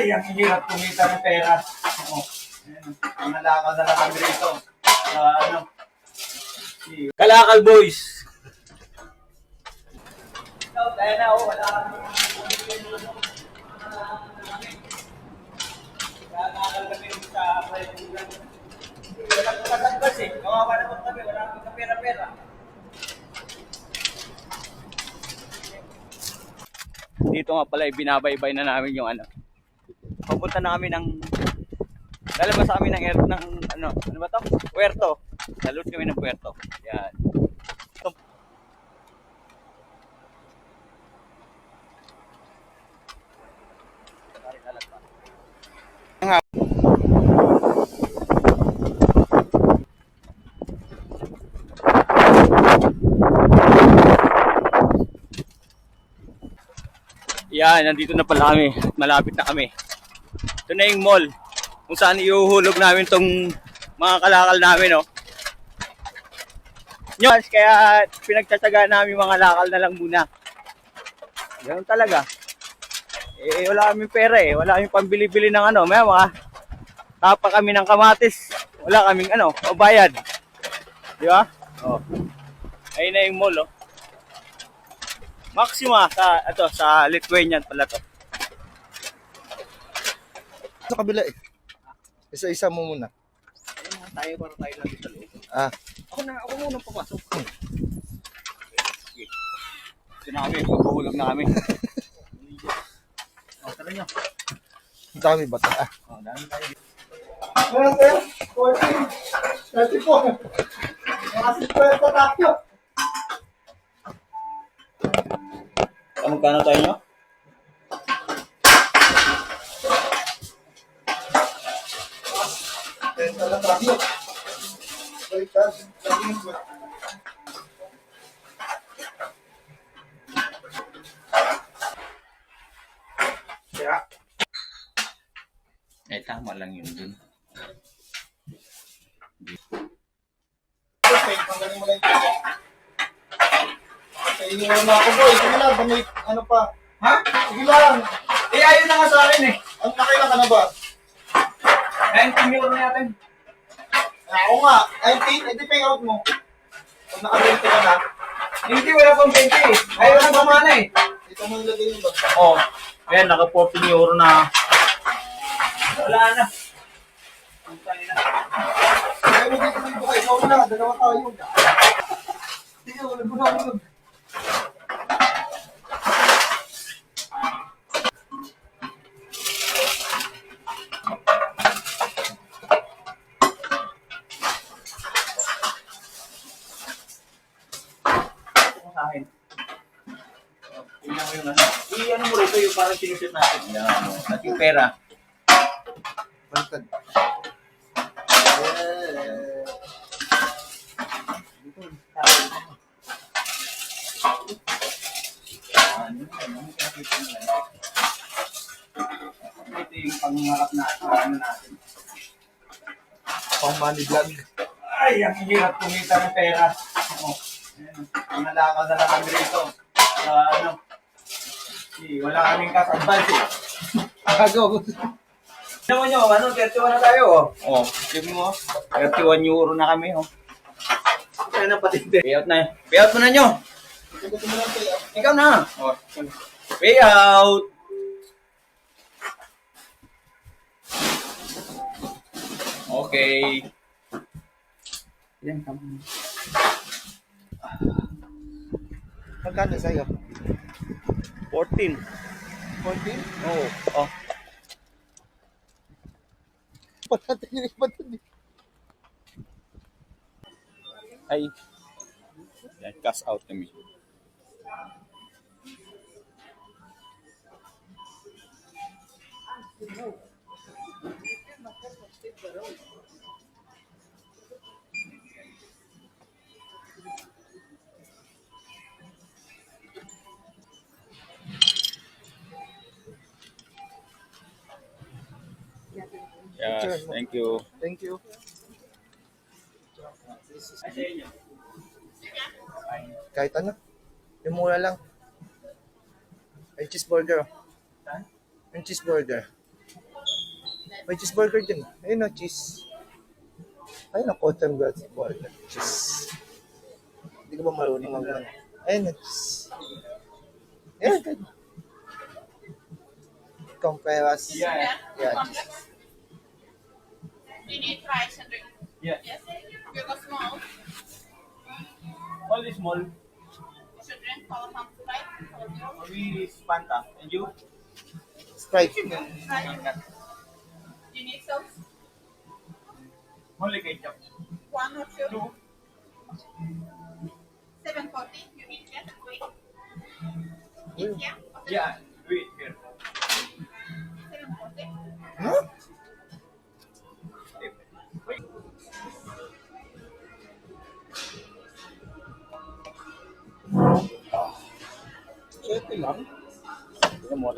Ay, ang hirap kumita ng pera. Oh, ayan. Nalakaw na lang kami rito. Sa ano. si- Kalakal Boys. Ikaw, kaya na, oh, wala kami. Kaya nakakal kami sa kaibigan. Wala kong katagbas eh. Kawawa naman kami, wala kami kapera-pera. Dito nga pala, binabaybay na namin yung ano. Papunta na kami ng Lalabas sa amin ng air ng ano, ano ba to? Puerto. Salute kami ng Puerto. Yan. Yan, nandito na pala kami. Malapit na kami. Ito na yung mall kung saan iuhulog namin tong mga kalakal namin, no? Yun, kaya pinagtsatsagaan namin mga lakal na lang muna. Ganun talaga. Eh, wala kaming pera eh. Wala kaming pambili-bili ng ano. May mga tapa kami ng kamatis. Wala kaming ano, bayad. Di ba? Oh. Ayun na yung mall, oh. Maxima sa, ito, sa Lithuanian pala to. Sa kabila eh. Isa-isa mo muna. Ayun tayo para tayo lang sa loob. Ah, Ako na, ako muna papasok. Sige. Ito na kami, magpuhulog na kami. oh, tara nyo. ang dami ba ito? Ah. Oh, dami tayo. Meron tayo? 14. 34. Mga 50 tayo. Ah, magkano tayo nyo? Na tayo. Baliktad. Kaya, Eh, tama lang yun dun. okay, tanggalin mo lang ito. Okay, iniwan na ako boy. Sige lang, bumalik. Ano pa? Ha? Sige lang. Eh, ayun na nga sa akin eh. Ang nakailan ka na ba? 19 euro na natin. Ah, Oo nga. 19, edi pay out mo. Kung naka-20 ka na, Hindi, wala pang 20 eh. Ayaw na pamana eh. dito mo ilagay yung bag. Oh, ayan, naka 14 euro na. Wala na. Ang tayo na. Kaya mo dito dito kayo. Ikaw na, dalawa tayo. Sige, wala mo na yung ano. I-ano mo rito yung parang sinusit natin. Yan, ano. At yung pera. Baliktad. Ito yung pangarap natin. Ano natin. Pang money vlog. Ay, ang hirap kumita ng pera. Oh, ayan. Nalakaw na lang kami rito. Sa ano. Wala kaming cash advance eh. Agaw. Mo nyo, ano, 31 na tayo, oh. Oh, tignan mo, 31 euro na kami, oh. Kaya na pati Payout na, payout mo na nyo. Ikaw na. Oh. Payout. Okay. Yan, tama. Magkano sa'yo? 14. 14? Oo. Oh. Patatin yung iba dun eh. Ay. Yan, cash out kami. Yes, thank you. Thank you. Kahit ano. Yung mura lang. Ay, cheeseburger. Saan? Yung cheeseburger. May cheeseburger din. Ayun o, cheese. Ayun o, cotton grass burger. Cheese. Hindi ko ba marunong mag Ayun o, cheese. Ayun, good. Comparas. Yeah. Yeah, cheese. Did you try something? Yes. Yes? Because small. Only small. Children follow some Sprite? We is Fanta. And you? Sprite. Sprite. You need sauce? Only ketchup. One or two? 740, you need that quick. Yeah. Yeah, do here. 740. Huh? Check lang. Tingnan mo.